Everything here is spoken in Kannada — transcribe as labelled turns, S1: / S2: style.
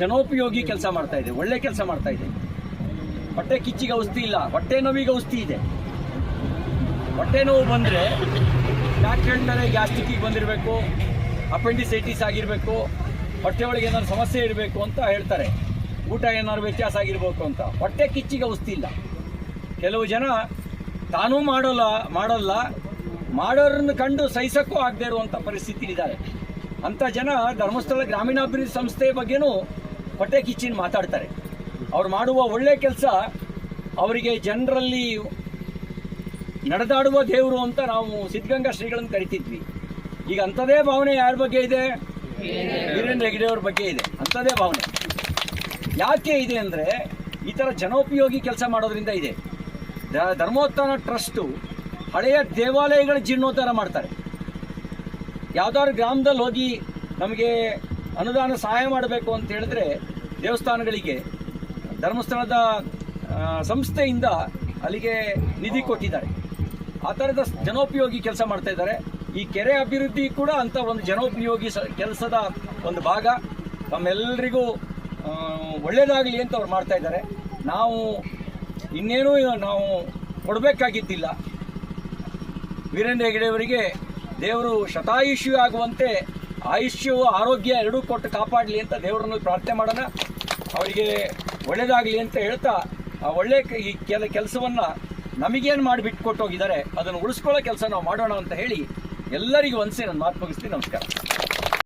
S1: ಜನೋಪಯೋಗಿ ಕೆಲಸ ಮಾಡ್ತಾ ಇದೆ, ಒಳ್ಳೆ ಕೆಲಸ ಮಾಡ್ತಾ ಇದೆ. ಹೊಟ್ಟೆ ಕಿಚ್ಚಿಗೆ ಔಷಧಿ ಇಲ್ಲ, ಹೊಟ್ಟೆ ನೋವಿಗೆ ಔಷಧಿ ಇದೆ. ಹೊಟ್ಟೆ ನೋವು ಬಂದರೆ ಡಾಕ್ಟರ್ ಹೇಳ್ತಾರೆ ಗ್ಯಾಸ್ಟ್ರಿಕ್ಕಿಗೆ ಬಂದಿರಬೇಕು, ಅಪೆಂಡಿಸೈಟಿಸ್ ಆಗಿರಬೇಕು, ಹೊಟ್ಟೆ ಒಳಗೆ ಏನಾದ್ರು ಸಮಸ್ಯೆ ಇರಬೇಕು ಅಂತ ಹೇಳ್ತಾರೆ. ಊಟ ಏನಾದ್ರು ವ್ಯತ್ಯಾಸ ಆಗಿರ್ಬೇಕು ಅಂತ. ಹೊಟ್ಟೆ ಕಿಚ್ಚಿಗೆ ಔಷಧಿ ಇಲ್ಲ. ಕೆಲವು ಜನ ತಾನೂ ಮಾಡೋಲ್ಲ ಮಾಡೋಲ್ಲ ಮಾಡೋರನ್ನು ಕಂಡು ಸಹಿಸಕ್ಕೂ ಆಗದೆ ಇರುವಂಥ ಪರಿಸ್ಥಿತಿಲಿದ್ದಾರೆ. ಅಂಥ ಜನ ಧರ್ಮಸ್ಥಳ ಗ್ರಾಮೀಣಾಭಿವೃದ್ಧಿ ಸಂಸ್ಥೆಯ ಬಗ್ಗೆನೂ ಹೊಟ್ಟೆ ಕಿಚ್ಚಿನ ಮಾತಾಡ್ತಾರೆ. ಅವ್ರು ಮಾಡುವ ಒಳ್ಳೆ ಕೆಲಸ ಅವರಿಗೆ ಜನರಲ್ಲಿ ನಡೆದಾಡುವ ದೇವರು ಅಂತ ನಾವು ಸಿದ್ಧಗಂಗಾ ಶ್ರೀಗಳನ್ನು ಕರಿತಿದ್ವಿ. ಈಗ ಅಂಥದೇ ಭಾವನೆ ಯಾರ ಬಗ್ಗೆ ಇದೆ? ವೀರೇಂದ್ರ ಹೆಗ್ಡೆಯವ್ರ ಬಗ್ಗೆ ಇದೆ. ಅಂಥದೇ ಭಾವನೆ. ಯಾಕೆ ಇದೆ ಅಂದರೆ ಈ ಥರ ಜನೋಪಯೋಗಿ ಕೆಲಸ ಮಾಡೋದ್ರಿಂದ ಇದೆ. ಧರ್ಮೋತ್ಥಾನ ಟ್ರಸ್ಟು ಹಳೆಯ ದೇವಾಲಯಗಳ ಜೀರ್ಣೋದ್ಧಾರ ಮಾಡ್ತಾರೆ. ಯಾವ್ದಾದ್ರು ಗ್ರಾಮದಲ್ಲಿ ಹೋಗಿ ನಮಗೆ ಅನುದಾನ ಸಹಾಯ ಮಾಡಬೇಕು ಅಂತ ಹೇಳಿದ್ರೆ ದೇವಸ್ಥಾನಗಳಿಗೆ, ಧರ್ಮಸ್ಥಳದ ಸಂಸ್ಥೆಯಿಂದ ಅಲ್ಲಿಗೆ ನಿಧಿ ಕೊಟ್ಟಿದ್ದಾರೆ. ಆ ಥರದ ಜನೋಪಯೋಗಿ ಕೆಲಸ ಮಾಡ್ತಾ ಇದ್ದಾರೆ. ಈ ಕೆರೆ ಅಭಿವೃದ್ಧಿ ಕೂಡ ಅಂತ ಒಂದು ಜನೋಪಯೋಗಿ ಕೆಲಸದ ಒಂದು ಭಾಗ. ತಮ್ಮೆಲ್ಲರಿಗೂ ಒಳ್ಳೆಯದಾಗಲಿ ಅಂತ ಅವ್ರು ಮಾಡ್ತಾ ಇದ್ದಾರೆ. ನಾವು ಇನ್ನೇನೂ ನಾವು ಕೊಡಬೇಕಾಗಿದ್ದಿಲ್ಲ. ವೀರೇಂದ್ರ ಹೆಗಡೆಯವರಿಗೆ ದೇವರು ಶತಾಯುಷಿ ಆಗುವಂತೆ ಆಯುಷ್ಯ ಆರೋಗ್ಯ ಎರಡೂ ಕೊಟ್ಟು ಕಾಪಾಡಲಿ ಅಂತ ದೇವರನ್ನು ಪ್ರಾರ್ಥನೆ ಮಾಡೋಣ. ಅವರಿಗೆ ಒಳ್ಳೇದಾಗಲಿ ಅಂತ ಹೇಳ್ತಾ, ಆ ಒಳ್ಳೆ ಈ ಕೆಲ, ಕೆಲಸವನ್ನು ನಮಗೇನು ಮಾಡಿ ಬಿಟ್ಟು ಕೊಟ್ಟೋಗಿದ್ದಾರೆ, ಅದನ್ನು ಉಳಿಸ್ಕೊಳ್ಳೋ ಕೆಲಸ ನಾವು ಮಾಡೋಣ ಅಂತ ಹೇಳಿ ಎಲ್ಲರಿಗೂ ಒಂದ್ಸೆ ನನ್ನ ಮಾತು ಮುಗಿಸ್ತೀನಿ. ನಮಸ್ಕಾರ.